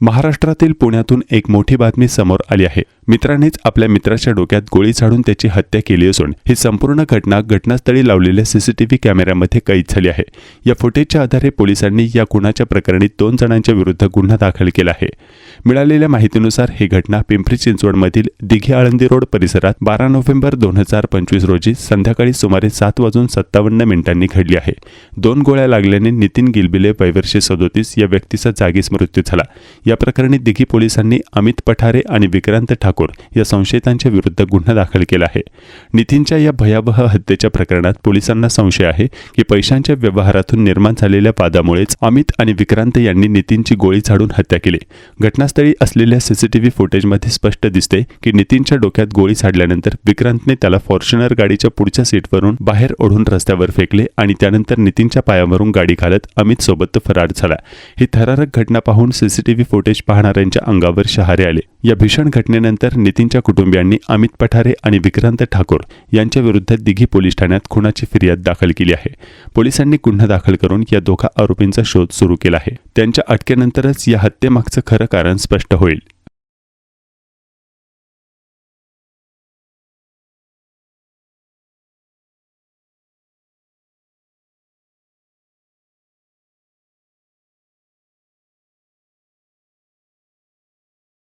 महाराष्ट्रातील पुण्यातून एक मोठी बातमी समोर आली आहे. मित्रानेच आपल्या मित्राच्या डोक्यात गोळी झाडून त्याची हत्या केली असून ही संपूर्ण घटना घटनास्थळी लावलेल्या सीसीटीव्ही कॅमेऱ्यामध्ये कैद झाली आहे. या फुटेजच्या आधारे पोलिसांनी या खुनाच्या प्रकरणी दोन जणांच्या विरुद्ध गुन्हा दाखल केला आहे. मिळालेल्या माहितीनुसार ही घटना पिंपरी चिंचवडमधील दिघे आळंदी रोड परिसरात बारा नोव्हेंबर दोन हजार पंचवीस रोजी संध्याकाळी सुमारे सात वाजून सत्तावन्न मिनिटांनी घडली आहे. दोन गोळ्या लागल्याने नितीन गिलबिले वैवर्षे सदोतीस या व्यक्तीचा जागीच मृत्यू झाला. या प्रकरणी दिघी पोलिसांनी अमित पठारे आणि विक्रांत ठाकूर या संशयितांच्या विरुद्ध गुन्हा दाखल केला आहे. नितीनच्या या भयावह हत्येच्या प्रकरणात पोलिसांना संशय आहे की पैशांच्या व्यवहारातून निर्माण झालेल्या वादामुळेच अमित आणि विक्रांत यांनी नितीनची गोळी झाडून हत्या केली. घटनास्थळी असलेल्या सीसीटीव्ही फुटेजमध्ये स्पष्ट दिसते की नितीनच्या डोक्यात गोळी झाडल्यानंतर विक्रांतने त्याला फॉर्च्युनर गाडीच्या पुढच्या सीटवरून बाहेर ओढून रस्त्यावर फेकले आणि त्यानंतर नितीनच्या पायावरून गाडी घालत अमित सोबत फरार झाला. ही थरारक घटना पाहून सीसीटीव्ही फुटेज पाहणाऱ्यांच्या अंगावर शहारे आले. या भीषण घटनेनंतर नितीनच्या कुटुंबियांनी अमित पठारे आणि विक्रांत ठाकूर यांच्या विरुद्ध दिघी पोलीस ठाण्यात खुनाची फिर्याद दाखल केली आहे. पोलिसांनी गुन्हा दाखल करून या दोघा आरोपींचा शोध सुरू केला आहे. त्यांच्या अटकेनंतरच या हत्येमागचं खरं कारण स्पष्ट होईल.